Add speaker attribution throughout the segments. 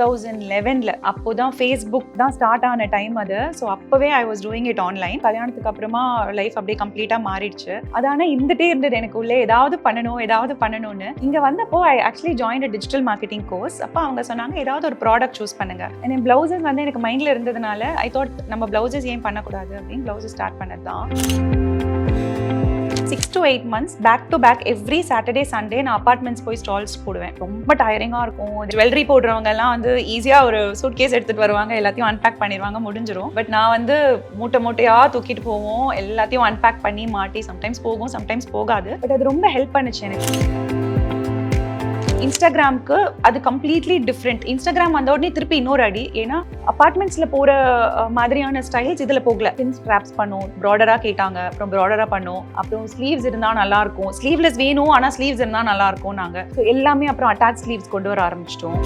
Speaker 1: Thousand லெவனில் அப்போ தான் ஃபேஸ்புக் தான் ஸ்டார்ட் ஆன டைம் அது. ஸோ அப்போவே I was doing it online கல்யாணத்துக்கு அப்புறமா லைஃப் அப்படியே கம்ப்ளீட்டாக மாறிடுச்சு. அது ஆனால் இருந்துகிட்டே இருந்தது எனக்கு உள்ளே ஏதாவது பண்ணணும் ஏதாவது பண்ணணும்னு. இங்கே வந்தப்போ I actually join digital marketing course அப்போ அவங்க சொன்னாங்க ஏதாவது ஒரு ப்ராடக்ட் சூஸ் பண்ணுங்க. என் பிளவுசஸ் வந்து எனக்கு மைண்டில் இருந்ததுனால ஐ தாட் நம்ம பிளவுசஸ் ஏன் பண்ணக்கூடாது அப்படின்னு பிளவுசஸ் ஸ்டார்ட் பண்ணது தான் six to eight months back to back every Saturday Sunday நான் அப்பார்ட்மெண்ட்ஸ் போய் ஸ்டால்ஸ் போடுவேன். ரொம்ப டயரிங்காக இருக்கும். ஜுவல்லரி போடுறவங்க எல்லாம் வந்து ஈஸியாக ஒரு சூட் கேஸ் எடுத்துகிட்டு வருவாங்க எல்லாத்தையும் அன்பேக் பண்ணிடுவாங்க முடிஞ்சிடும் பட் நான் வந்து மூட்டை மூட்டையாக தூக்கிட்டு போவோம் எல்லாத்தையும் அன்பேக் பண்ணி மாட்டி சம்டைம்ஸ் போகும் சம்டைம்ஸ் போகாது. பட் அது ரொம்ப ஹெல்ப் பண்ணுச்சு எனக்கு. இன்ஸ்டாகிராம்க்கு அது கம்ப்ளீட்லி டிஃப்ரெண்ட் இன்ஸ்டாகிராம் வந்த உடனே திருப்பி இன்னொரு அடி. ஏன்னா அப்பார்ட்மெண்ட்ஸில் போகிற மாதிரியான ஸ்டைல்ஸ் இதில் போகல. பின் ஸ்ட்ராப்ஸ் பண்ணும் ப்ராடராக கேட்டாங்க. அப்புறம் ப்ராடராக பண்ணும். அப்புறம் ஸ்லீவ்ஸ் இருந்தால் நல்லா இருக்கும். ஸ்லீவ்லெஸ் வேணும் ஆனால் ஸ்லீவ்ஸ் இருந்தால் நல்லா இருக்கும் நாங்கள் ஸோ எல்லாமே அப்புறம் அட்டாச் ஸ்லீவ்ஸ் கொண்டு வர ஆரம்பிச்சிட்டோம்.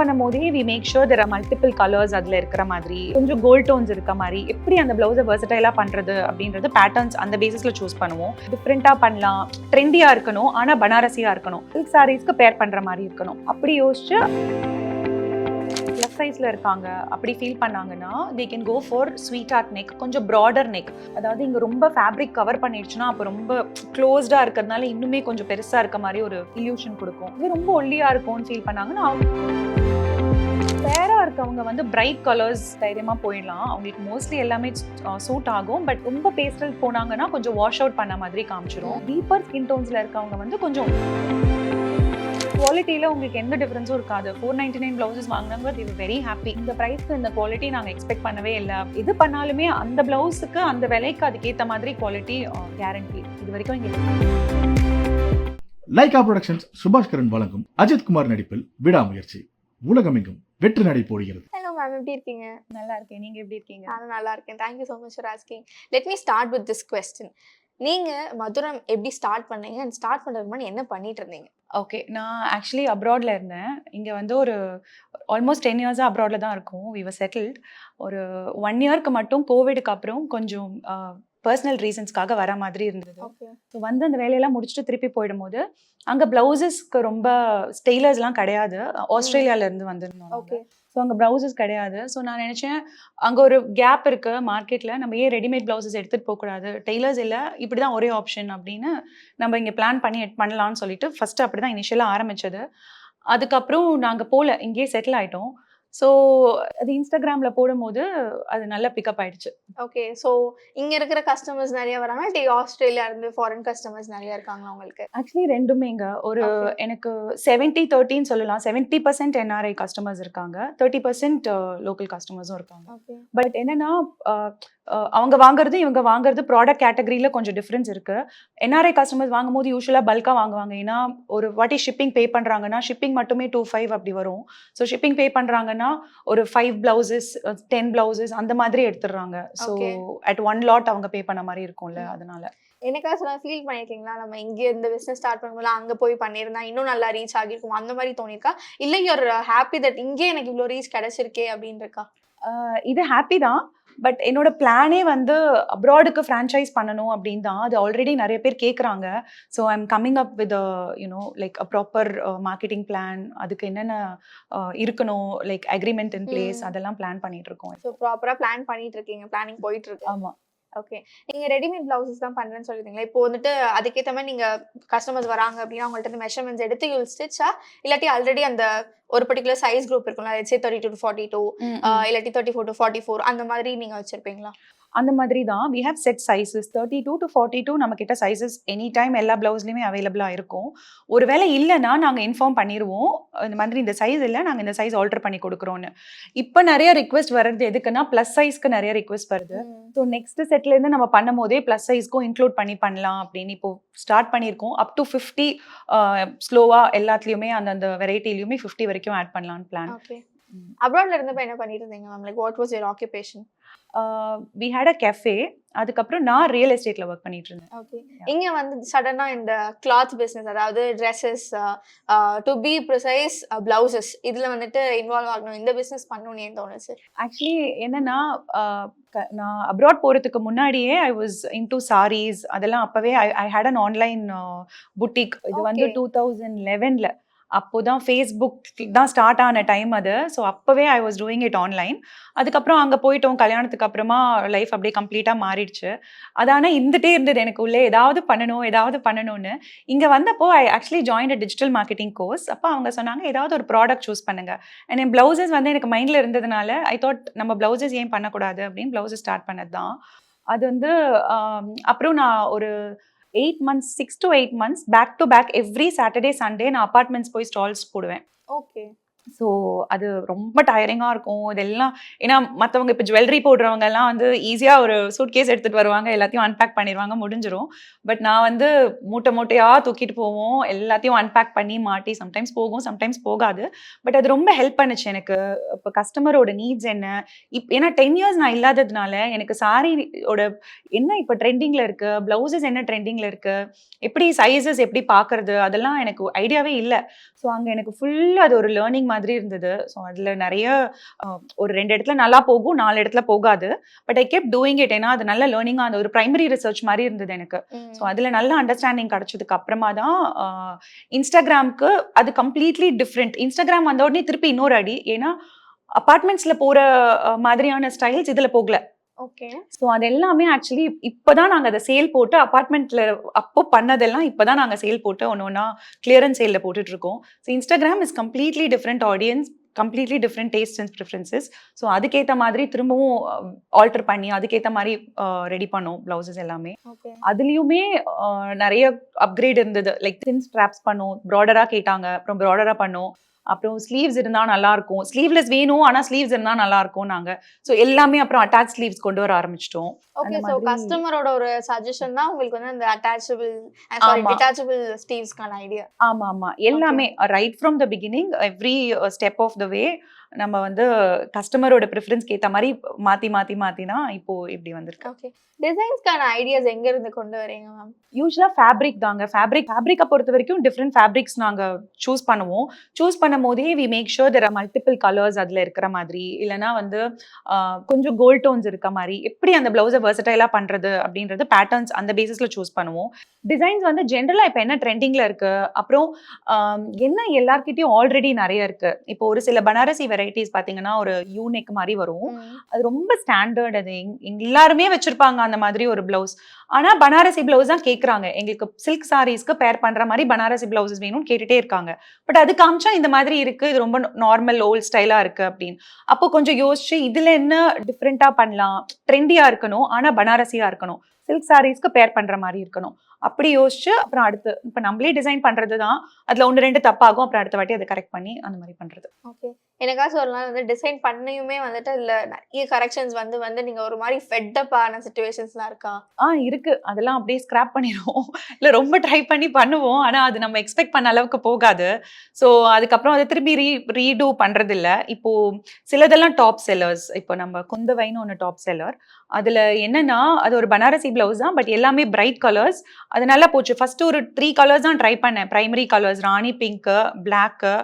Speaker 1: பண்ணும் போதே we make sure there are multiple colours அதில் இருக்கிற மாதிரி கொஞ்சம் கோல்ட் டோன்ஸ் இருக்க மாதிரி எப்படி அந்த ப்ளவுஸை வெர்சடைலாக பண்ணுறது அப்படின்றது பேட்டர்ன்ஸ் அந்த பேசிஸில் சூஸ் பண்ணுவோம். டிஃப்ரெண்ட்டாக பண்ணலாம் ட்ரெண்டியாக இருக்கணும் ஆனால் பனாரசியாக இருக்கணும். சில்க் சாரீஸ்க்கு பேர் பண்ணுற மாதிரி இருக்கணும். அப்படி யோசிச்சு ப்ளஸ் சைஸில் இருக்காங்க அப்படி ஃபீல் பண்ணாங்கன்னா they can go for sweetheart neck கொஞ்சம் ப்ராடர் நெக் அதாவது இங்கே ரொம்ப ஃபேப்ரிக் கவர் பண்ணிடுச்சுன்னா அப்போ ரொம்ப க்ளோஸ்டாக இருக்கிறதுனால இன்னுமே கொஞ்சம் பெருசாக இருக்க மாதிரி ஒரு இல்யூஷன் கொடுக்கும். இது ரொம்ப ஒல்லியாக இருக்கும்னு ஃபீல் பண்ணாங்கன்னா அவங்க இருக்கவங்க வந்து பிரைட் கலர்ஸ் தைரியமாக போயிடலாம். அவங்களுக்கு மோஸ்ட்லி எல்லாமே சூட் ஆகும். பட் ரொம்ப பேஸ்டல் போனாங்கன்னா கொஞ்சம் வாஷ் அவுட் பண்ண மாதிரி காமிச்சிரும். டீப்பர் ஸ்கின் டோன்ஸில் இருக்கவங்க வந்து கொஞ்சம் குவாலிட்டியில் உங்களுக்கு எந்த டிஃப்ரென்ஸும் இருக்காது. ஃபோர் நைன்டி நைன் ப்ளவுசஸ் வாங்கினவங்க தி வெரி ஹாப்பி இந்த ப்ரைஸ்க்கு இந்த குவாலிட்டி நாங்கள் எக்ஸ்பெக்ட் பண்ணவே இல்லை. இது பண்ணாலுமே அந்த ப்ளவுஸுக்கு அந்த விலைக்கு அதுக்கேற்ற மாதிரி குவாலிட்டி கேரண்டி இது வரைக்கும் இங்கே
Speaker 2: லைகா ப்ரொடக்ஷன்ஸ் சுபாஷ் கரன் வழங்கும் அஜித் குமார் நடிப்பில் விடாமுயற்சி. உலகமெங்கும் வெற்றி நடை போடுகிறது.
Speaker 3: ஹலோ மேம் எப்படி இருக்கீங்க?
Speaker 1: நல்லா இருக்கேன். நீங்கள் எப்படி இருக்கீங்க?
Speaker 3: நானும் நல்லா இருக்கேன். Thank you so much for asking let me start with this question நீங்க மதுரம் எப்படி ஸ்டார்ட் பண்ணீங்க? அண்ட் ஸ்டார்ட் பண்ணுறதுக்கு முன்னாடி என்ன பண்ணிட்டு இருந்தீங்க?
Speaker 1: ஓகே நான் ஆக்சுவலி அப்ராடில் இருந்தேன். இங்கே வந்து ஒரு ஆல்மோஸ்ட் டென் இயர்ஸாக அப்ராடில் தான் இருக்கும். வி வர் செட்டில்ட் ஒரு ஒன் இயர்க்கு மட்டும் கோவிடுக்கு அப்புறம் கொஞ்சம் பர்சனல் ரீசன்ஸ்க்காக வர மாதிரி இருந்தது. ஸோ வந்து அந்த வேலையெல்லாம் முடிச்சுட்டு திருப்பி போயிடும்போது அங்கே ப்ளவுசஸ்க்கு ரொம்ப ஸ்டெய்லர்ஸ்லாம் கிடையாது. ஆஸ்திரேலியாவிலேருந்து வந்திருந்தோம்
Speaker 3: ஓகே
Speaker 1: ஸோ அங்கே ப்ளவுசஸ் கிடையாது. ஸோ நான் நினச்சேன் அங்கே ஒரு கேப் இருக்குது மார்க்கெட்டில் நம்ம ஏன் ரெடிமேட் ப்ளவுசஸ் எடுத்துகிட்டு போகக்கூடாது? டெய்லர்ஸ் இல்லை இப்படி தான் ஒரே ஆப்ஷன் அப்படின்னு நம்ம இங்கே பிளான் பண்ணி பண்ணலாம்னு சொல்லிட்டு ஃபஸ்ட்டு அப்படி தான் இனிஷியலாக ஆரம்பிச்சது. அதுக்கப்புறம் நாங்கள் போகல இங்கேயே செட்டில் ஆகிட்டோம் ஸோ அது இன்ஸ்டாகிராமில் போடும்போது அது நல்ல பிக்கப் ஆயிடுச்சு.
Speaker 3: ஓகே ஸோ இங்க இருக்கிற கஸ்டமர்ஸ் நிறைய வராங்க. டி ஆஸ்திரேலியா இருந்து ஃபாரின் கஸ்டமர்ஸ் நிறைய இருக்காங்களா உங்களுக்கு.
Speaker 1: ஆக்சுவலி ரெண்டுமேங்க ஒரு
Speaker 3: Okay.
Speaker 1: எனக்கு செவன்ட்டி தேர்ட்டின்னு சொல்லலாம். செவன்ட்டி பர்சன்ட் என்ஆர்ஐ கஸ்டமர்ஸ் இருக்காங்க. தேர்ட்டி பர்சன்ட் லோக்கல் கஸ்டமர்ஸும் இருக்காங்க. பட் என்னன்னா அஹ், அவங்க வாங்குறது இவங்க வாங்குறது ப்ராடக்ட் கேட்டகரியில் கொஞ்சம் டிஃப்ரென்ஸ் இருக்கு. என்ஆர்ஐ கஸ்டமர்ஸ் வாங்கும்போது யூஸ்வலாக பல்காக வாங்குவாங்க. ஏன்னா ஒரு வாட்டி ஷிப்பிங் பே பண்ணுறாங்கன்னா ஷிப்பிங் மட்டுமே டூ ஃபைவ் அப்படி வரும். ஸோ ஷிப்பிங் பே பண்ணுறாங்கன்னா ஒரு ஃபைவ் பிளவுசஸ் டென் பிளவுசஸ் அந்த மாதிரி எடுத்துடுறாங்க. ஸோ. அட் ஒன் லாட் அவங்க பே பண்ண மாதிரி இருக்கும்ல அதனால.
Speaker 3: எனக்கா சொல்ல ஃபீல் பண்ணியிருக்கீங்களா நம்ம இங்கே இந்த பிஸ்னஸ் ஸ்டார்ட் பண்ணும்போது அங்கே போய் பண்ணியிருந்தா இன்னும் நல்லா ரீச் ஆகிருக்கும் அந்த மாதிரி தோணிருக்கா? இல்லை யூர் ஹாப்பி தட் இங்கே எனக்கு இவ்வளோ ரீச் கிடைச்சிருக்கே அப்படின்னு இருக்கா
Speaker 1: இது ஹாப்பி தான். பட் என்னோட பிளானே வந்து அப்ராடுக்கு ஃப்ரான்ச்சைஸ் பண்ணணும் அப்படின்னு தான். அது ஆல்ரெடி நிறைய பேர் கேட்குறாங்க so I am coming up with you know like a proper marketing plan அதுக்கு என்னென்ன ஆஹ் இருக்கணும்? Like agreement in place. அதெல்லாம் பிளான் பண்ணிட்டு இருக்கோம்.
Speaker 3: ஸோ ப்ராப்பராக பிளான் பண்ணிட்டு இருக்கீங்க. பிளானிங் போயிட்டு இருக்கு.
Speaker 1: ஆமா.
Speaker 3: ஓகே நீங்க ரெடிமேட் பிளவுசஸ் தான் பண்றேன்னு சொல்லிருந்தீங்களா? இப்போ வந்துட்டு அதுக்கேற்ற மாதிரி நீங்க கஸ்டமர்ஸ் வராங்க அப்படின்னா அவங்கள்ட்ட மெஷர்மெண்ட்ஸ் எடுத்து யூல் ஸ்டிச்சா இல்லாட்டி ஆல்ரெடி அந்த ஒரு பர்டிகுலர் சைஸ் குரூப் இருக்கும்ல let's say thirty two forty two இல்லாட்டி thirty four to forty four அந்த மாதிரி நீங்க வச்சிருப்பீங்களா?
Speaker 1: அந்த மாதிரி தான். We have set sizes thirty two to forty two நம்ம கிட்ட சைஸஸ் எனி டைம் எல்லா பிளவுஸ்லையுமே அவைலபிளாக இருக்கும். ஒருவேளை இல்லைன்னா நாங்கள் இன்ஃபார்ம் பண்ணிடுவோம் இந்த மாதிரி இந்த சைஸ் இல்லை நாங்கள் இந்த சைஸ் ஆல்டர் பண்ணி கொடுக்குறோன்னு இப்போ நிறைய ரிக்வெஸ்ட் வர்றது எதுக்குன்னா ப்ளஸ் சைஸ்க்கு நிறைய ரிக்வெஸ்ட் வருது. ஸோ நெக்ஸ்ட் செட்லேருந்து நம்ம பண்ணும் போதே ப்ளஸ் சைஸ்க்கும் இன்க்ளூட் பண்ணி பண்ணலாம் அப்படின்னு இப்போ ஸ்டார்ட் பண்ணியிருக்கோம் அப் டு ஃபிஃப்டி ஸ்லோவாக எல்லாத்துலேயுமே அந்தந்த வெரைட்டிலையுமே ஃபிஃப்டி வரைக்கும் ஆட் பண்ணலான்னு பிளான்
Speaker 3: அப்ராட்ல இருந்தப்ப என்ன பண்ணிட்டு இருந்தீங்க ma'am like what was your occupation
Speaker 1: we had a cafe அதுக்கப்புறம் நான் ரியல் எஸ்டேட்டில் ஒர்க் பண்ணிட்டு இருந்தேன்
Speaker 3: ஓகே இங்க வந்து சடனா இந்த கிளாத் பிசினஸ் அதாவது dresses to be precise blouses இதுல வந்துட்டு இன்வால்வ் ஆகணும். இந்த பிசினஸ் பண்ணணும்னு தோணுச்சு?
Speaker 1: ஆக்சுவலி என்னன்னா க- நான் அப்ராட் போகிறதுக்கு முன்னாடியே I was into sarees அதெல்லாம் அப்போவே I I had an online boutique இது வந்து. டூ தௌசண்ட் லெவனில் அப்போ தான் ஃபேஸ்புக் தான் ஸ்டார்ட் ஆன டைம் அது. ஸோ அப்போவே I was doing it online அதுக்கப்புறம் அங்கே போயிட்டோம். கல்யாணத்துக்கு அப்புறமா லைஃப் அப்படியே கம்ப்ளீட்டாக மாறிடுச்சு. அது ஆனால் இருந்துகிட்டே இருந்தது எனக்கு உள்ளே ஏதாவது பண்ணணும் ஏதாவது பண்ணணும்னு. இங்கே வந்தப்போ I actually join a digital marketing course அப்போ அவங்க சொன்னாங்க ஏதாவது ஒரு ப்ராடக்ட் சூஸ் பண்ணுங்க. அண்ட் என் ப்ளவுசஸ் வந்து எனக்கு மைண்டில் இருந்ததுனால ஐ தாட் நம்ம ப்ளவுசஸ் ஏன் பண்ணக்கூடாது அப்படின்னு ப்ளவுசஸ் ஸ்டார்ட் பண்ணது தான் அது வந்து அப்புறம் நான் ஒரு eight months six to eight months back to back every Saturday Sunday நான் அப்பார்ட்மெண்ட்ஸ் போய் ஸ்டால்ஸ் போடுவேன்.
Speaker 3: ஓகே
Speaker 1: ஸோ அது ரொம்ப டயரிங்காக இருக்கும். இதெல்லாம் ஏன்னா மற்றவங்க இப்போ ஜுவல்லரி போடுறவங்க எல்லாம் வந்து ஈஸியாக ஒரு சூட் கேஸ் எடுத்துகிட்டு வருவாங்க எல்லாத்தையும் அன்பேக் பண்ணிடுவாங்க முடிஞ்சிடும் பட் நான் வந்து மூட்டை மூட்டையாக தூக்கிட்டு போவோம் எல்லாத்தையும் அன்பேக் பண்ணி மாட்டி சம்டைம்ஸ் போகும் சம்டைம்ஸ் போகாது. பட் அது ரொம்ப ஹெல்ப் பண்ணுச்சு எனக்கு. இப்போ கஸ்டமரோட நீட்ஸ் என்ன? இப் ஏன்னா டென் இயர்ஸ் நான் இல்லாததுனால எனக்கு சாரியோட என்ன இப்போ ட்ரெண்டிங்கில் இருக்குது ப்ளவுசஸ் என்ன ட்ரெண்டிங்கில் இருக்குது எப்படி சைஸஸ் எப்படி பார்க்கறது அதெல்லாம் எனக்கு ஐடியாவே இல்லை. ஸோ அங்கே எனக்கு ஃபுல்லாக அது ஒரு லேர்னிங் மாதிரி இருந்தது. ஸோ அதில் நிறைய ஒரு ரெண்டு இடத்துல நல்லா போகும் நாலு இடத்துல போகாது. But I kept doing it ஏன்னா அது நல்ல லேர்னிங்காக அந்த ஒரு ப்ரைமரி ரிசர்ச் மாதிரி இருந்தது எனக்கு. ஸோ அதில் நல்ல அண்டர்ஸ்டாண்டிங் கிடச்சதுக்கு அப்புறமா தான் இன்ஸ்டாகிராம்க்கு அது கம்ப்ளீட்லி டிஃப்ரெண்ட் இன்ஸ்டாகிராம் வந்த உடனே திருப்பி இன்னொரு அடி. ஏன்னா அப்பார்ட்மெண்ட்ஸில் போகிற மாதிரியான ஸ்டைல்ஸ் இதில் போகல.
Speaker 3: ஓகே.
Speaker 1: ஸோ அது எல்லாமே ஆக்சுவலி இப்போதான் நாங்கள் அதை சேல் போட்டு அப்பார்ட்மெண்ட்ல அப்போ பண்ணதெல்லாம் இப்போதான் நாங்கள் சேல் போட்டு ஒன்று ஒன்றா கிளியரன்ஸ் சேலில் போட்டுட்டு இருக்கோம் so Instagram is completely different audience completely different taste and preferences so அதுக்கேற்ற மாதிரி திரும்பவும் ஆல்டர் பண்ணி அதுக்கேற்ற மாதிரி ரெடி பண்ணோம் ப்ளவுசஸ் எல்லாமே. அதுலேயுமே நிறைய அப்கிரேட் இருந்தது. லைக் தின் ஸ்ட்ராப்ஸ் பண்ணோம் ப்ராடராக கேட்டாங்க அப்புறம் ப்ராடராக பண்ணோம். அப்புறம் ஸ்லீவ்ஸ் இருந்தால் நல்லா இருக்கும் ஸ்லீவ்லெஸ் வேணும் ஆனால் ஸ்லீவ்ஸ் இருந்தால் நல்லா இருக்கும் நாங்கள் ஸோ எல்லாமே அப்புறம் அட்டாச் ஸ்லீவ்ஸ் கொண்டு வர ஆரம்பிச்சிட்டோம்.
Speaker 3: ஓகே ஸோ கஸ்டமரோட ஒரு சஜஷன் தான் உங்களுக்கு வந்து அந்த அட்டாச்சபிள். டிட்டாச்சபிள் ஸ்டீவ்ஸ்க்கான ஐடியா
Speaker 1: ஆமா ஆமா. எல்லாமே right from the beginning every step of the way நம்ம வந்து கஸ்டமரோட ப்ரிஃபரன்ஸ்க்கு ஏற்ற மாதிரி மாற்றி மாற்றி மாற்றி தான் இப்போ இப்படி வந்திருக்கு.
Speaker 3: ஓகே டிசைன்ஸ்க்கான ஐடியாஸ் எங்க இருந்து கொண்டு வரீங்க மேம்
Speaker 1: யூஸ்வலாக ஃபேப்ரிக் தாங்க. ஃபேப்ரிக் ஃபேப்ரிக்கை பொறுத்த வரைக்கும் டிஃப்ரெண்ட் ஃபேப்ரிக்ஸ் நாங்கள் சூஸ் பண்ணுவோம். சூஸ் பண்ணும் போதே we make sure there multiple colours அதில் இருக்கிற மாதிரி. இல்லைனா வந்து கொஞ்சம் கோல்ட் டோன்ஸ் இருக்க மாதிரி. எப்படி அந்த ப்ளவுஸை வெர்சடைலாக பண்ணுறது அப்படின்றது பேட்டர்ன்ஸ் அந்த பேசிஸில் சூஸ் பண்ணுவோம். டிசைன்ஸ் வந்து ஜென்ரலாக இப்போ என்ன ட்ரெண்டிங்கில் இருக்கு? அப்புறம் என்ன எல்லார்கிட்டயும் ஆல்ரெடி நிறைய இருக்கு? இப்போ ஒரு சில பனாரசி வெரைட்டிஸ் பார்த்தீங்கன்னா ஒரு யூனிக் மாதிரி வரும். அது ரொம்ப ஸ்டாண்டர்ட் அது. எல்லாருமே வச்சிருப்பாங்க அந்த மாதிரி ஒரு பிளவுஸ் ஆனா பனாரசி பிளவுஸ் தான் கேக்குறாங்க. எங்களுக்கு சில்க் சாரீஸ்க்கு பேர் பண்ற மாதிரி பனாரசி பிளவுசஸ் வேணும்னு கேட்டுட்டே இருக்காங்க. பட் அது காமிச்சா இந்த மாதிரி இருக்கு. இது ரொம்ப நார்மல் ஓல்ட் ஸ்டைலா இருக்கு அப்படின்னு. அப்போ கொஞ்சம் யோசிச்சு இதுல என்ன டிஃப்ரெண்டா பண்ணலாம்? ட்ரெண்டியா இருக்கணும். ஆனா பனாரசியா இருக்கணும். சில்க் சாரீஸ்க்கு பேர் பண்ற மாதிரி இருக்கணும். அப்படி யோசிச்சு அப்புறம் அடுத்து இப்போ நம்மளே டிசைன் பண்றது தான் அதுல ஒன்று ரெண்டு தப்பாகும் அப்புறம் அடுத்த வாட்டி அதை கரெக்ட் பண்ணி அந்த மாதிரி பண்றது.
Speaker 3: ஓகே எனக்காச்சும் ஒரு நாள் வந்து டிசைன் பண்ணியுமே வந்துட்டு இதுல நிறைய கரெக்ஷன்ஸ் வந்து வந்து நீங்க ஒரு மாதிரி ஃபெட்டப் ஆன சுச்சுவேஷன்ஸ்லாம் இருக்கா?
Speaker 1: ஆ இருக்கு. அதெல்லாம் அப்படியே ஸ்கிராப் பண்ணிடுவோம். இல்லை ரொம்ப ட்ரை பண்ணி பண்ணுவோம். ஆனால் அது நம்ம எக்ஸ்பெக்ட் பண்ண அளவுக்கு போகாது. ஸோ அதுக்கப்புறம் அதை திரும்பி ரீ ரீடூ பண்ணுறது இல்லை இப்போ சிலதெல்லாம் டாப் செல்லர்ஸ் இப்போ நம்ம குந்தவைன்னு ஒன்று டாப் செல்லர் அதில் என்னன்னா அது ஒரு பனாரசி பிளவுஸ் தான் பட் எல்லாமே பிரைட் கலர்ஸ் அது நல்லா போச்சு. ஃபர்ஸ்ட் ஒரு த்ரீ கலர்ஸ் தான் ட்ரை பண்ணேன். Primary colours rani pink black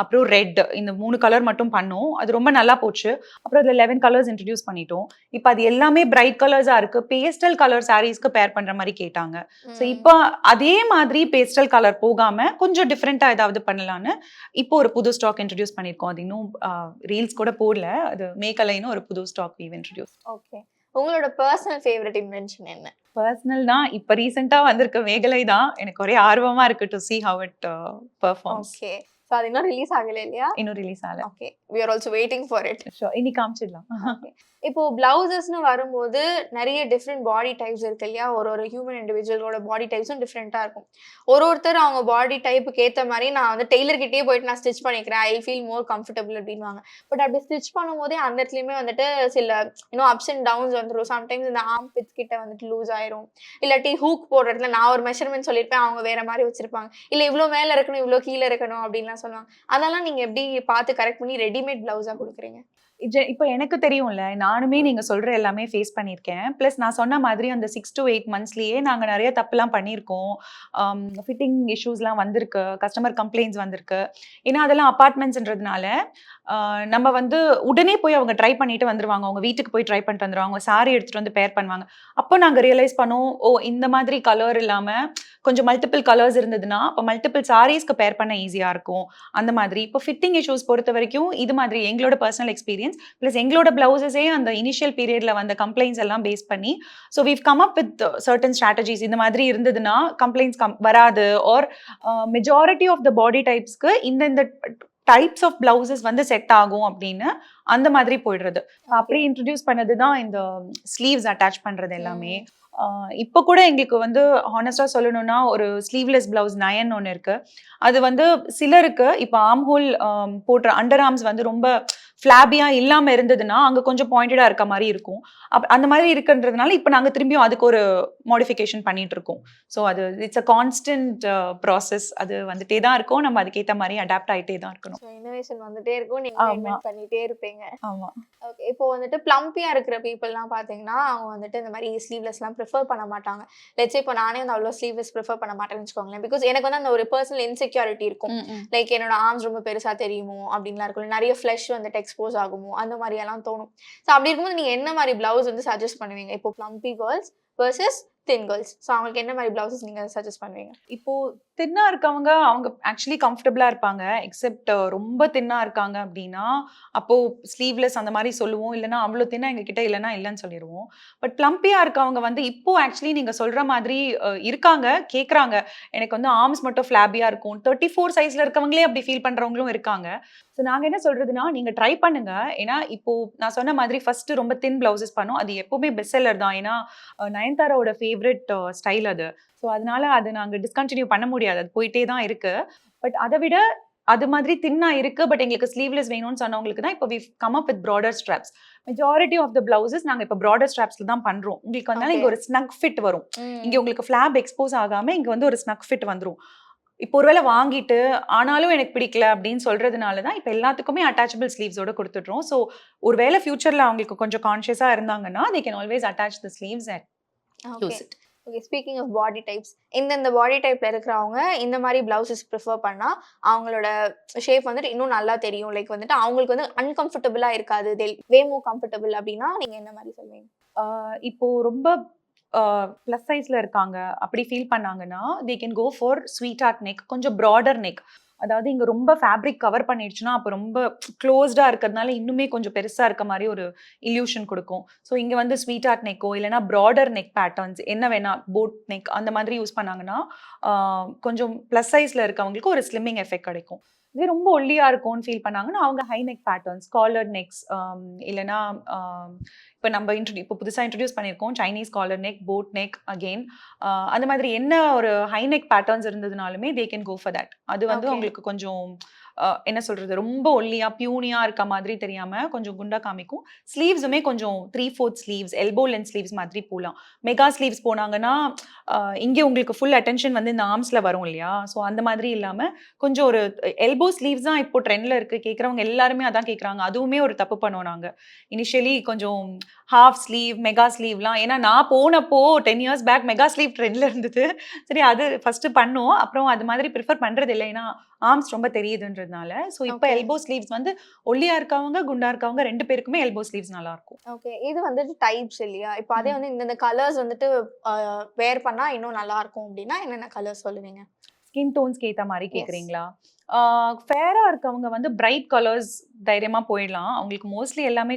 Speaker 1: அப்புறம் ரெட் இந்த மூணு கலர் மட்டும் பண்ணோம். அது ரொம்ப நல்லா போச்சு. அப்புறம் அதில் லெவன் கலர்ஸ் இன்ட்ரடியூஸ் பண்ணிட்டோம். இப்போ அது எல்லாமே பிரைட் கலர்ஸாக இருக்கு. பேஸ்டல் கலர் சாரீஸ்க்கு பேர் பண்ற மாதிரி கேட்டாங்க. ஸோ இப்போ அதே மாதிரி பேஸ்டல் கலர் போகாம கொஞ்சம் டிஃப்ரெண்ட்டாக ஏதாவது பண்ணலான்னு இப்போ ஒரு புது ஸ்டாக் இன்ட்ரடியூஸ் பண்ணியிருக்கோம். அது இன்னும் ரீல்ஸ் கூட போடல. அது மேக்கலைன்னு ஒரு புது ஸ்டாக் வீவ் இன்ட்ரடியூஸ்
Speaker 3: ஓகே உங்களோட பர்சனல் ஃபேவரட் இன்வென்ஷன் என்ன?
Speaker 1: பர்சனல் தான் இப்போ ரீசெண்டாக வந்திருக்க மேகலை தான். எனக்கு ஒரே ஆர்வமா இருக்கு to how it uh, performs.
Speaker 3: Okay so அது இன்னும் ரிலீஸ் ஆகல இல்லையா?
Speaker 1: இன்னும் ரிலீஸ் ஆகல.
Speaker 3: Okay we are also waiting for it
Speaker 1: Sure. இன்னைக்கு காமிச்சிடலாம்.
Speaker 3: இப்போ பிளவுசஸ்னு வரும்போது நிறைய டிஃப்ரெண்ட் பாடி டைப்ஸ் இருக்கு இல்லையா? ஒரு ஒரு ஹியூமன் இண்டிவிஜுவலோட பாடி டைப்ஸும் டிஃப்ரெண்ட்டாக இருக்கும். ஒரு ஒருத்தர் அவங்க பாடி டைப்புக்கு ஏற்ற மாதிரி நான் வந்து டெய்லர்கிட்டே போயிட்டு நான் ஸ்டிச் பண்ணிக்கிறேன் ஐ ஃபீல் மோர் கம்ஃபர்டபுள் அப்படின்வாங்க பட் அப்படி ஸ்டிச் பண்ணும்போதே அந்த இடத்துலையுமே வந்துட்டு சில இன்னும் அப்ஸ் அண்ட் டவுன்ஸ் வந்துடும் சம்டைம்ஸ் இந்த ஆம் பிட்ஸ் கிட்ட வந்துட்டு லூஸ் ஆயிரும். இல்லாட்டி ஹூக் போடுற இடத்துல நான் ஒரு மெஷர்மெண்ட் சொல்லியிருப்பேன் அவங்க வேற மாதிரி வச்சிருப்பாங்க. இல்லை இவ்வளோ மேலே இருக்கணும் இவ்வளோ கீழே இருக்கணும் அப்படின்லாம் சொல்லுவாங்க. அதெல்லாம் நீங்கள் எப்படி பார்த்து கரெக்ட் பண்ணி ரெடிமேட் ப்ளவுஸாக கொடுக்குறீங்க?
Speaker 1: இப்போ எனக்கு தெரியும்ல நானுமே நீங்க சொல்ற எல்லாமே ஃபேஸ் பண்ணியிருக்கேன். ப்ளஸ் நான் சொன்ன மாதிரி அந்த சிக்ஸ் டு எயிட் மந்த்ஸ்லயே நாங்கள் நிறைய தப்புலாம் பண்ணியிருக்கோம். ஃபிட்டிங் இஷ்யூஸ்லாம் வந்திருக்கு கஸ்டமர் கம்ப்ளைண்ட்ஸ் வந்திருக்கு. ஏன்னா அதெல்லாம் அப்பார்ட்மெண்ட்ஸ்ன்றதுனால நம்ம வந்து உடனே போய் அவங்க ட்ரை பண்ணிட்டு வந்துருவாங்க. அவங்க வீட்டுக்கு போய் ட்ரை பண்ணிட்டு வந்துருவாங்க. அவங்க சாரி எடுத்துட்டு வந்து பேர் பண்ணுவாங்க. அப்போ நாங்கள் ரியலைஸ் பண்ணோம் ஓ இந்த மாதிரி கலர் இல்லாமல் கொஞ்சம் மல்டிபிள் கலர்ஸ் இருந்ததுன்னா அப்போ மல்டிபிள் சாரீஸ்க்கு பேர் பண்ண ஈஸியாக இருக்கும். அந்த மாதிரி. இப்போ ஃபிட்டிங் இஷ்யூஸ் பொறுத்த வரைக்கும் இது மாதிரி எங்களோட பர்சனல் எக்ஸ்பீரியன்ஸ் ப்ளஸ் எங்களோட பிளவுசஸே அந்த இனிஷியல் பீரியட்ல வந்த கம்ப்ளைண்ட்ஸ் எல்லாம் பேஸ் பண்ணி so we've come up with certain strategies இந்த மாதிரி இருந்ததுன்னா கம்ப்ளைண்ட்ஸ் கம் வராது. Or majority of the body டைப்ஸ்க்கு இந்த இந்த டைப்ஸ் ஆஃப் பிளவுசஸ் வந்து செட் ஆகும் அப்படின்னு அந்த மாதிரி போயிடுறது. அப்படி இன்ட்ரடியூஸ் பண்ணது தான் இந்த ஸ்லீவ்ஸ் அட்டாச் பண்றது எல்லாமே. இப்போ கூட எங்களுக்கு வந்து ஹானஸ்டா சொல்லணும்னா ஒரு ஸ்லீவ்லெஸ் பிளவுஸ் நயன் ஒன்று இருக்கு. அது வந்து சிலருக்கு இப்போ ஆம் ஹோல் போடுற அண்டர் ஆர்ம்ஸ் வந்து ரொம்ப ஃபிளாபியா இல்லாம இருந்ததுன்னா அங்க கொஞ்சம் பாயிண்டடா இருக்க மாதிரி இருக்கும். அப் அந்த மாதிரி இருக்குன்றதுனால இப்போ நாங்க திரும்பியும் அதுக்கு ஒரு மாடிஃபிகேஷன் பண்ணிட்டு இருக்கோம். ஸோ அது இட்ஸ் அ கான்ஸ்டன்ட் ப்ராசஸ் அது வந்துட்டே தான் இருக்கும். நம்ம அதுக்கேற்ற மாதிரி அடாப்ட் ஆயிட்டே தான் இருக்கணும்.
Speaker 3: இனோவேஷன் வந்துட்டே இருக்கும். நீங்க பண்ணிட்டே இருப்பீங்க.
Speaker 1: ஆமா.
Speaker 3: ஓகே இப்போ வந்துட்டு ப்ளம்பியா இருக்கிற பீப்புள்லாம் பாத்தீங்கன்னா அவங்க வந்துட்டு இந்த மாதிரி ஸ்லீவ்லெஸ்லாம் ப்ரிஃபர் பண்ண மாட்டாங்க. லெட்ஸ் இப்போ நானே வந்து அவ்வளோ ஸ்லீவ்லெஸ் ப்ரிஃபர் பண்ண மாட்டேன்னு வச்சுக்கோங்களேன். பிகாஸ் எனக்கு வந்து அந்த ஒரு பர்சனல் இன்செக்யூரிட்டி இருக்கும். லைக் என்னோட ஆர்ம்ஸ் ரொம்ப பெருசா தெரியுமோ அப்படின்லாம் இருக்கும். நிறைய ஃப்ளஷ் வந்துட்டு எக்ஸ்போஸ் ஆகுமோ? அந்த மாதிரி எல்லாம் தோணும். ஸோ அப்படி இருக்கும்போது நீங்க என்ன மாதிரி பிளவுஸ் வந்து சஜஸ்ட் பண்ணுவீங்க? இப்போ plumpy girls versus thin girls so அவங்களுக்கு என்ன மாதிரி பிளவுசஸ் நீங்கள் சஜஸ்ட் பண்ணுவீங்க?
Speaker 1: இப்போ தின்னாக இருக்கவங்க அவங்க ஆக்சுவலி கம்ஃபர்டபுளாக இருப்பாங்க. எக்ஸெப்ட் ரொம்ப தின்னாக இருக்காங்க அப்படின்னா அப்போது ஸ்லீவ்லெஸ் அந்த மாதிரி சொல்லுவோம். இல்லைனா அவ்வளோ தின்னா எங்ககிட்ட இல்லைனா இல்லைன்னா இல்லைன்னு சொல்லிடுவோம். பட் ப்ளம்பியாக இருக்கவங்க வந்து இப்போ ஆக்சுவலி நீங்கள் சொல்கிற மாதிரி இருக்காங்க கேட்குறாங்க எனக்கு வந்து ஆர்ம்ஸ் மட்டும் ஃப்ளாபியாக இருக்கும். தேர்ட்டி ஃபோர் சைஸில் இருக்கவங்களே அப்படி ஃபீல் பண்ணுறவங்களும் இருக்காங்க. ஸோ நாங்கள் என்ன சொல்கிறதுனா நீங்கள் ட்ரை பண்ணுங்கள் ஏன்னா இப்போது நான் சொன்ன மாதிரி ஃபஸ்ட்டு ரொம்ப தின் ப்ளவுசஸ் பண்ணோம். அது எப்போவுமே பெஸ்ட் செல்லர் தான். ஏன்னா அஹ், நயன்தாராவோட ஃபேவரட் ஸ்டைல் அது. ஸோ அதனால அது நாங்க டிஸ்கண்டினியூ பண்ண முடியாது. அது போயிட்டே தான் இருக்கு. பட் அதை விட அது மாதிரி தின்னா இருக்கு பட் எங்களுக்கு ஸ்லீவ்லெஸ் வேணும்னு சொன்னவங்களுக்கு தான் இப்போ we come up with broader straps majority of the blouses நாங்க இப்போ ப்ராடர் ஸ்ட்ராப்ஸ்ல தான் பண்றோம். உங்களுக்கு வந்தாலும் இங்க. ஒரு ஸ்னக் ஃபிட் வரும். இங்க உங்களுக்கு ஃபிளாப் எக்ஸ்போஸ் ஆகாம இங்க வந்து ஒரு ஸ்னக் ஃபிட் வந்துரும். இப்போ ஒருவேளை வாங்கிட்டு ஆனாலும் எனக்கு பிடிக்கல அப்படின்னு சொல்றதுனால தான் இப்போ எல்லாத்துக்குமே அட்டாச்சபிள் ஸ்லீவ்ஸோட கொடுத்துட்றோம். ஸோ ஒருவேளை ஃபியூச்சர்ல அவங்களுக்கு கொஞ்சம் கான்ஷியஸா இருந்தாங்கன்னா they can always attach the sleeves
Speaker 3: okay
Speaker 1: use it
Speaker 3: okay speaking of body types இந்தந்த பாடி டைப்ல இருக்கிறவங்க இந்த மாதிரி பிளவுசஸ் ப்ரிஃபர் பண்ணா அவங்களோட ஷேப் வந்துட்டு இன்னும் நல்லா தெரியும். லைக் வந்துட்டு அவங்களுக்கு வந்து அன்கம்ஃபர்டபுளா இருக்காது. வே மோ கம்ஃபர்டபுள் அப்படின்னா நீங்க என்ன மாதிரி சொல்வீங்க?
Speaker 1: ஆஹ் இப்போ ரொம்ப ப்ளஸ் சைஸ்ல இருக்காங்க. அப்படி ஃபீல் பண்ணாங்கன்னா they can go for sweetheart neck கொஞ்சம் ப்ராடர் நெக் அதாவது இங்க ரொம்ப ஃபேப்ரிக் கவர் பண்ணிடுச்சுன்னா அப்போ ரொம்ப க்ளோஸ்டா இருக்கிறதுனால இன்னுமே கொஞ்சம் பெருசா இருக்க மாதிரி ஒரு இல்யூஷன் கொடுக்கும். ஸோ இங்க வந்து ஸ்வீட் ஆர்ட் நெக்கோ இல்லைனா ப்ராடர் நெக் பேட்டர்ன்ஸ் என்ன வேணா போட் நெக் அந்த மாதிரி யூஸ் பண்ணாங்கன்னா கொஞ்சம் ப்ளஸ் சைஸ்ல இருக்கவங்களுக்கு ஒரு ஸ்லிம்மிங் எஃபெக்ட் கிடைக்கும். இதே ரொம்ப ஒல்லியா இருக்கும்னு ஃபீல் பண்ணாங்கன்னா அவங்க high neck patterns collar necks இல்லைன்னா இப்போ நம்ம இன்ட்ரடியூ இப்போ புதுசாக இன்ட்ரடியூஸ் பண்ணியிருக்கோம் Chinese collar neck boat neck again அந்த மாதிரி என்ன ஒரு high neck patterns இருந்ததுனாலுமே they can go for that அது வந்து
Speaker 3: Okay.
Speaker 1: உங்களுக்கு கொஞ்சம் என்ன சொல்றது? ரொம்ப ஒல்லியா பியூனியா இருக்க மாதிரி தெரியாம கொஞ்சம் குண்டா காமிக்கும். ஸ்லீவ்ஸுமே கொஞ்சம் three fourth sleeves elbow length sleeves மாதிரி போகலாம் மெகா ஸ்லீவ்ஸ் போனாங்கன்னா இங்கே உங்களுக்கு ஃபுல் அட்டென்ஷன் வந்து இந்த ஆர்ம்ஸ்ல வரும் இல்லையா? ஸோ அந்த மாதிரி இல்லாம கொஞ்சம் ஒரு எல்போ ஸ்லீவ்ஸ் தான் இப்போ ட்ரெண்ட்ல இருக்கு. கேட்குறவங்க எல்லாருமே அதான் கேட்குறாங்க அதுவுமே ஒரு தப்பு பண்ணோம் நாங்க. இனிஷியலி கொஞ்சம் ஹாஃப் ஸ்லீவ் மெகா ஸ்லீவ்லாம் ஏன்னா நான் போனப்போ ten years back mega sleeve ட்ரெண்ட்ல இருந்தது. சரி அது ஃபர்ஸ்ட் பண்ணோம். அப்புறம் அது மாதிரி ப்ரிஃபர் பண்றது இல்லை ஏன்னா ஆர்ம்ஸ் ரொம்ப தெரியுதுன்றதுனால ஸோ இப்போ. எல்போ ஸ்லீவ்ஸ் வந்து ஒல்லியா இருக்கவங்க குண்டா இருக்கவங்க ரெண்டு பேருக்குமே எல்போ ஸ்லீவ்ஸ் நல்லா இருக்கும்
Speaker 3: ஓகே இது வந்துட்டு டைப்ஸ் இல்லையா? இப்போ அதே வந்து இந்தந்த கலர்ஸ் வந்துட்டு வேர் பண்ணா இன்னும் நல்லா இருக்கும் அப்படின்னா என்னென்ன கலர்ஸ் சொல்லுவீங்க?
Speaker 1: ஸ்கின் டோன்ஸ்க்கு ஏற்ற மாதிரி. கேட்குறீங்களா ஃபேராக இருக்கவங்க வந்து பிரைட் கலர்ஸ் தைரியமாக போயிடலாம். அவங்களுக்கு மோஸ்ட்லி எல்லாமே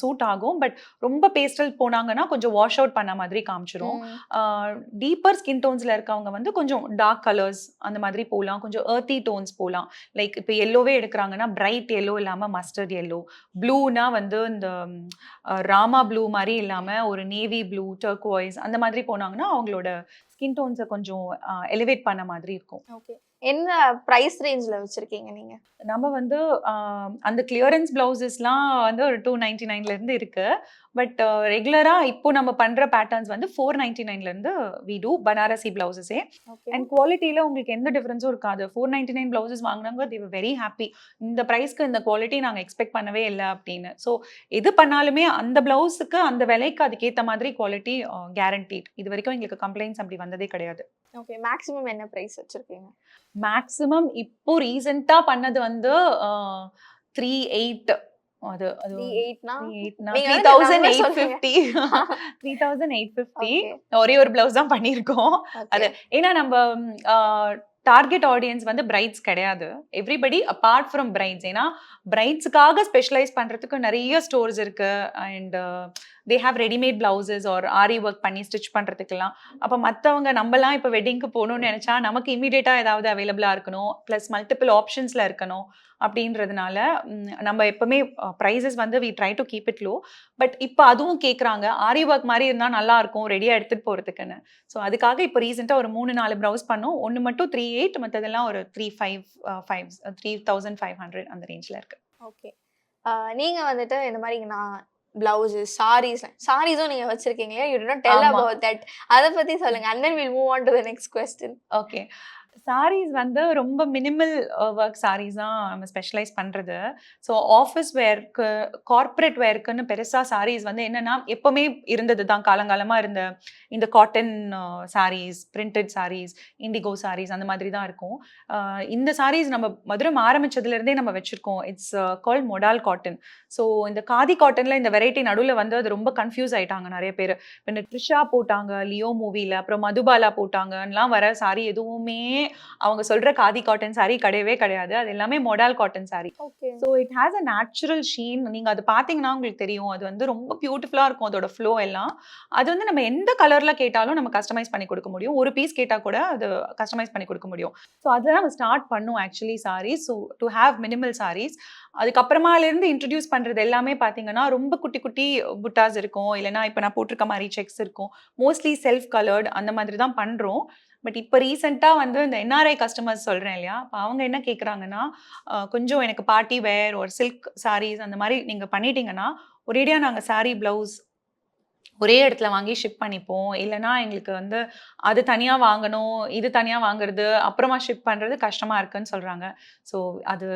Speaker 1: சூட் ஆகும். பட் ரொம்ப பேஸ்டல் போனாங்கன்னா கொஞ்சம் வாஷ் அவுட் பண்ண மாதிரி காமிச்சிரும். டீப்பர் ஸ்கின் டோன்ஸில் இருக்கவங்க வந்து கொஞ்சம் டார்க் கலர்ஸ் அந்த மாதிரி போகலாம் கொஞ்சம் earthy டோன்ஸ் போகலாம் லைக் இப்போ எல்லோவே எடுக்கிறாங்கன்னா பிரைட் எல்லோ இல்லாமல் மஸ்டர்ட் எல்லோ ப்ளூனா வந்து இந்த ராமா ப்ளூ மாதிரி இல்லாமல் ஒரு நேவி ப்ளூ டர்க்வாய்ஸ் அந்த மாதிரி போனாங்கன்னா அவங்களோட ஸ்கின் டோன்ஸை கொஞ்சம் எலிவேட் பண்ண மாதிரி இருக்கும்.
Speaker 3: ஓகே என்ன ப்ரைஸ் ரேஞ்சில் வச்சிருக்கீங்க நீங்க?
Speaker 1: நம்ம வந்து அந்த கிளியரன்ஸ் ப்ளவுசஸ்லாம் வந்து ஒரு டூ நைன்டி நைன்லேருந்து இருக்கு. பட் ரெகுலராக இப்போ நம்ம பண்ணுற பேட்டர்ன்ஸ் வந்து ஃபோர் நைன்டி நைன்லேருந்து வி டூ பனாரசி பிளவுசஸே அண்ட் குவாலிட்டியில் உங்களுக்கு எந்த டிஃப்ரென்ஸும் இருக்காது. ஃபோர் நைன்டி நைன் பிளவுசஸ் வாங்கினவங்க தேவ் வெரி ஹாப்பி இந்த ப்ரைஸ்க்கு இந்த குவாலிட்டி நாங்கள் எக்ஸ்பெக்ட் பண்ணவே இல்லை அப்படின்னு. ஸோ எது பண்ணாலுமே அந்த பிளவுஸுக்கு அந்த விலைக்கு அதுக்கேற்ற மாதிரி குவாலிட்டி கேரண்டீட் இது வரைக்கும் எங்களுக்கு கம்ப்ளைண்ட்ஸ் அப்படி வந்ததே கிடையாது.
Speaker 3: ஓகே மேக்ஸிமம் என்ன ப்ரைஸ் வச்சிருக்கீங்க?
Speaker 1: மேக்ஸிமம் இப்போ ரீசெண்டா பண்ணது வந்து த்ரீ எயிட் அது அது ஒரே ஒரு பிளவுஸ் தான் பண்ணியிருக்கோம். அது ஏன்னா நம்ம டார்கெட் ஆடியன்ஸ் வந்து பிரைட்ஸ் கிடையாது. எவ்ரிபடி அபார்ட் ஃப்ரம் பிரைட்ஸ் ஏன்னா பிரைட்ஸுக்காக ஸ்பெஷலைஸ் பண்ணுறதுக்கு நிறைய ஸ்டோர்ஸ் இருக்கு. And they have readymade blouses or aari work பண்ணி ஸ்டிச் பண்ணுறதுக்கெல்லாம் அப்போ மற்றவங்க நம்மலாம் இப்போ வெட்டிங்க்கு போகணும்னு நினச்சா நமக்கு இமீடியட்டாக ஏதாவது அவைலபிளாக இருக்கணும் ப்ளஸ் மல்டிபிள் ஆப்ஷன்ஸில் இருக்கணும் அப்படின்றதுனால நம்ம எப்பவுமே ப்ரைஸஸ் வந்து we try to keep it low but இப்போ அதுவும் கேட்குறாங்க ஆரி ஒர்க் மாதிரி இருந்தால் நல்லாயிருக்கும் ரெடியாக எடுத்துகிட்டு போகிறதுக்குன்னு ஸோ அதுக்காக இப்போ ரீசெண்டாக ஒரு மூணு நாலு ப்ரௌஸ் பண்ணோம். ஒன்று மட்டும் த்ரீ எயிட் மற்றதெல்லாம் ஒரு three five five three thousand five hundred அந்த ரேஞ்சில் இருக்குது
Speaker 3: ஓகே நீங்கள் வந்துட்டு இந்த மாதிரி நான் பிளவுஸ் சாரீஸ் சாரீஸும் நீங்க வச்சிருக்கீங்க. You don't tell. About that அத பத்தி சொல்லுங்க. And then will move on to the next question
Speaker 1: okay sarees வந்து ரொம்ப மினிமல் ஒர்க் சாரீஸ் தான் நம்ம ஸ்பெஷலைஸ் பண்ணுறது ஸோ ஆஃபீஸ் வேர்க்கு கார்ப்பரேட் வேர்க்குன்னு பெருசாக சாரீஸ் வந்து என்னென்னா எப்போவுமே இருந்தது தான். காலங்காலமாக இருந்த இந்த cotton sarees printed sarees indigo sarees அந்த மாதிரி தான் இருக்கும். இந்த சாரீஸ் நம்ம மதுரம் ஆரம்பிச்சதுலேருந்தே நம்ம வச்சுருக்கோம். It's call modal cotton so இந்த காதி காட்டனில் இந்த வெரைட்டி நடுவில் வந்து அது ரொம்ப கன்ஃபியூஸ் ஆயிட்டாங்க நிறைய பேர். இப்போ இந்த ட்ரிஷா போட்டாங்க லியோ மூவியில் அப்புறம் மதுபாலா போட்டாங்கலாம் வர சாரி எதுவுமே அவங்க சொல்ற காதி காட்டன் சாரி கிடையவே கிடையாது. அது எல்லாமே modal cotton saree so it has a natural sheen நீங்கள் அது பார்த்தீங்கன்னா உங்களுக்கு தெரியும். அது வந்து ரொம்ப பியூட்டிஃபுல்லாக இருக்கும் அதோட ஃப்ளோ எல்லாம். அது வந்து நம்ம எந்த கலரில் கேட்டாலும் நம்ம கஸ்டமைஸ் பண்ணி கொடுக்க முடியும். ஒரு பீஸ் கேட்டால் கூட அது கஸ்டமைஸ் பண்ணி கொடுக்க முடியும். ஸோ அதை நம்ம ஸ்டார்ட் பண்ணோம் actually sarees so to have minimal sarees அதுக்கப்புறமாலேருந்து introduce பண்ணுறது எல்லாமே பார்த்தீங்கன்னா ரொம்ப குட்டி குட்டி புட்டாஸ் இருக்கும். இல்லைனா இப்போ நான் போட்டிருக்க மாதிரி செக்ஸ் இருக்கும். மோஸ்ட்லி செல்ஃப் கலர்ட் அந்த மாதிரி தான் பண்ணுறோம் பட் இப்போ ரீசெண்டாக வந்து இந்த என்ஆர்ஐ கஸ்டமர்ஸ் சொல்கிறேன் இல்லையா? அப்போ அவங்க என்ன கேட்குறாங்கன்னா கொஞ்சம் எனக்கு பார்ட்டி வேர் ஒரு சில்க் சாரீஸ் அந்த மாதிரி நீங்கள் பண்ணிட்டீங்கன்னா ஒரேடியாக நாங்கள் சாரீ ப்ளவுஸ் ஒரே இடத்துல வாங்கி ஷிப் பண்ணிப்போம். இல்லைன்னா எங்களுக்கு வந்து அது தனியாக வாங்கணும் இது தனியாக வாங்குறது அப்புறமா ஷிப் பண்ணுறது கஷ்டமாக இருக்குன்னு சொல்கிறாங்க ஸோ அது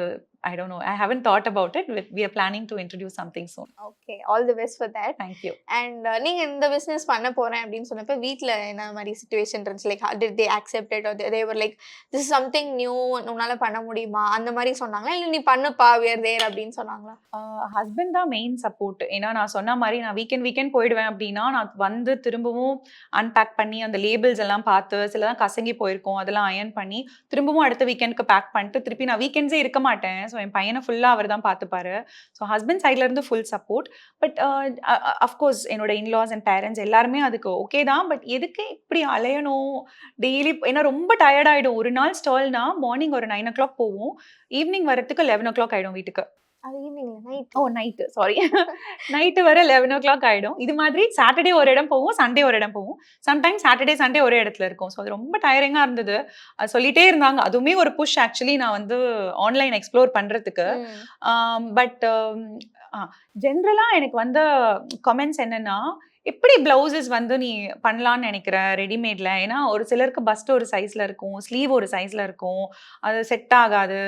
Speaker 1: I don't know I haven't thought about it we are planning to introduce something soon
Speaker 3: okay all the best for that
Speaker 1: thank you
Speaker 3: and நீங்க இந்த பிசினஸ் பண்ண போறேன் அப்படின்னு சொன்னப்ப வீட்ல என்ன மாதிரி சுச்சுவேஷன் இருந்துச்சு? Like did they accepted or they were like this something new உன்னால பண்ண முடியுமா? அந்த மாதிரி சொன்னாங்களா? இல்ல நீ பண்ணுப்பா. வியர் தேர் அப்படின்னு சொன்னாங்களா?
Speaker 1: ஹஸ்பண்ட் தான் மெயின் சப்போர்ட் ஏன்னா நான் சொன்ன மாதிரி நான் வீக்கெண்ட் வீக்கெண்ட் போயிடுவேன் அப்படின்னா நான் வந்து திரும்பவும் அன்பேக் பண்ணி அந்த லேபிள்ஸ் எல்லாம் பார்த்து சிலதான் கசங்கி போயிருக்கோம். அதெல்லாம் அயன் பண்ணி திரும்பவும் அடுத்த வீக்கெண்டுக்கு பேக் பண்ணிட்டு திருப்பி நான் வீக்கெண்ட்ஸே இருக்க மாட்டேன். ஸோ என் பையனை ஃபுல்லாக அவர் தான் பார்த்துப்பாரு. ஸோ ஹஸ்பண்ட் சைட்லேருந்து full support but of course என்னோட இன்லாஸ் அண்ட் பேரண்ட்ஸ் எல்லாருமே அதுக்கு ஓகே தான். பட் எதுக்கு இப்படி அலையணும்? டெய்லி ஏன்னா ரொம்ப டயர்ட் ஆயிடும். ஒரு நாள் ஸ்டால்னா மார்னிங் ஒரு நைன் ஓ கிளாக் போவோம். ஈவினிங் வரத்துக்கு லெவன் ஓ கிளாக் ஆயிடும் வீட்டுக்கு.
Speaker 3: அது ஈவினிங்ல நைட்
Speaker 1: ஓ நைட்டு சாரி நைட்டு வர லெவன் ஓ கிளாக் ஆகிடும் இது மாதிரி சாட்டர்டே ஒரு இடம் போவோம் சண்டே ஒரு இடம் போவோம் சம்டைம்ஸ் சாட்டர்டே சண்டே ஒரே இடத்துல இருக்கும். ஸோ அது ரொம்ப டயரிங்காக இருந்தது. அது சொல்லிட்டே இருந்தாங்க. அதுவுமே ஒரு புஷ் ஆக்சுவலி நான் வந்து ஆன்லைன் எக்ஸ்ப்ளோர் பண்ணுறதுக்கு பட் ஜென்ரலாக எனக்கு வந்த கமெண்ட்ஸ் என்னன்னா எப்படி பிளவுசஸ் வந்து நீ பண்ணலான்னு நினைக்கிற ரெடிமேட்ல ஏன்னா ஒரு சிலருக்கு பஸ்ட் ஒரு சைஸ்ல இருக்கும் ஸ்லீவ் ஒரு சைஸ்ல இருக்கும். அது செட் ஆகாது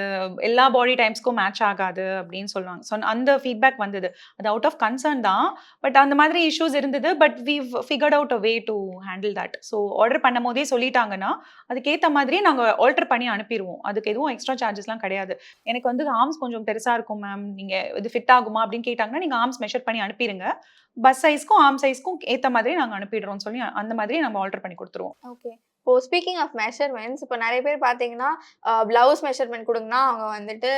Speaker 1: எல்லா பாடி டைம்ஸ்க்கும் மேட்ச் ஆகாது அப்படின்னு சொல்லுவாங்க. ஸோ அந்த ஃபீட்பேக் வந்தது. அது அவுட் ஆஃப் கன்சர்ன் தான். பட் அந்த மாதிரி இஷ்யூஸ் இருந்தது. But we figured out a way to handle that so order பண்ணும் போதே சொல்லிட்டாங்கன்னா அதுக்கேற்ற மாதிரி நாங்கள் ஆல்டர் பண்ணி அனுப்பிடுவோம். அதுக்கு எதுவும் எக்ஸ்ட்ரா சார்ஜஸ்லாம் கிடையாது. எனக்கு வந்து ஆர்ம்ஸ் கொஞ்சம் பெருசாக இருக்கும் மேம் நீங்கள் இது ஃபிட் ஆகுமா அப்படின்னு கேட்டாங்கன்னா நீங்கள் ஆர்ம்ஸ் மெஷர் பண்ணி அனுப்பிடுங்க. பஸ் சைஸ்க்கும் ஆர்ம் சைஸ்க்கும் ஏற்ற மாதிரி நாங்கள் அனுப்பிடுறோம்னு சொல்லி அந்த மாதிரி நம்ம ஆல்டர் பண்ணி கொடுத்துருவோம்.
Speaker 3: ஓகே இப்போ ஸ்பீக்கிங் ஆஃப் மெஷர்மெண்ட்ஸ் இப்போ நிறைய பேர் பார்த்தீங்கன்னா பிளவுஸ் மெஷர்மெண்ட் கொடுங்கன்னா அவங்க வந்துட்டு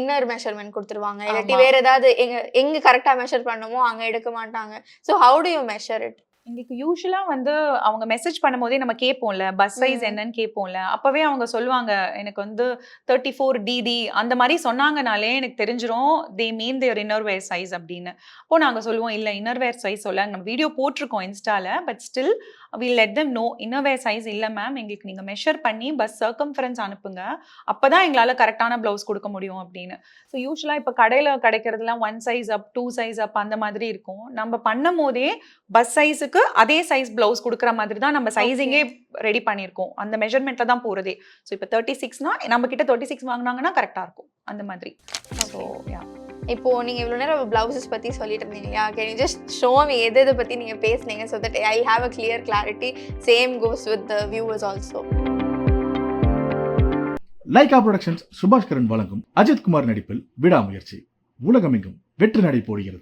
Speaker 3: இன்னர் மெஷர்மெண்ட் கொடுத்துருவாங்க. இல்லாட்டி
Speaker 1: ஆமா.
Speaker 3: வேற ஏதாவது எங்க எங்க கரெக்டா மெஷர் பண்ணுமோ அங்க எடுக்க மாட்டாங்க. So how do you measure it
Speaker 1: எங்களுக்கு யூஸ்வலாக வந்து அவங்க மெசேஜ் பண்ணும்போதே நம்ம கேட்போம்ல பஸ் சைஸ். என்னன்னு கேட்போம்ல. அப்போவே அவங்க சொல்லுவாங்க எனக்கு வந்து தேர்ட்டி ஃபோர் டிடி அந்த மாதிரி சொன்னாங்கனாலே எனக்கு தெரிஞ்சிரும் தே மீன் தேர் இன்னர்வேர் சைஸ் அப்படின்னு. அப்போ நாங்கள் சொல்லுவோம் இல்லை இன்னர்வேர் சைஸ் சொல்ல. நம்ம வீடியோ போட்டிருக்கோம் இன்ஸ்டால but still we let them know innerwear size இல்லை மேம் எங்களுக்கு நீங்கள் மெஷர் பண்ணி பஸ் சர்க்கம்ஃபரன்ஸ் அனுப்புங்க. அப்போ தான் எங்களால் கரெக்டான ப்ளவுஸ் கொடுக்க முடியும் அப்படின்னு. ஸோ யூஸ்வலாக இப்போ கடையில் கிடைக்கிறதுலாம் one size up two size up அந்த மாதிரி இருக்கும். நம்ம பண்ணும் போதே பஸ் சைஸுக்கு அதே சைஸ் பிளவுஸ் கொடுக்குற மாதிரி தான் நம்ம சைஸிங்கே ரெடி பண்ணியிருக்கோம். அந்த மெஷர்மெண்ட்ல தான் போகிறதே ஸோ இப்போ தேர்ட்டி சிக்ஸ்னா நம்ம கிட்ட தேர்ட்டி சிக்ஸ் வாங்கினாங்கன்னா கரெக்டாக இருக்கும். அந்த மாதிரி. ஸோ யா
Speaker 3: இப்போ நீங்க இவ்வளவு நேரம் பிளவுசஸ் பத்தி சொல்லிட்டு இருந்தீங்க இல்லையா can you just show me எது எதை பத்தி நீங்க பேசுனீங்க so that I have a clear clarity same goes with the viewers also
Speaker 2: Lyca productions Subaskaran வழங்கும் அஜித் குமார் நடிப்பில் விடாமுயற்சி. உலகமெங்கும் வெற்றி நடை போடுகிறது.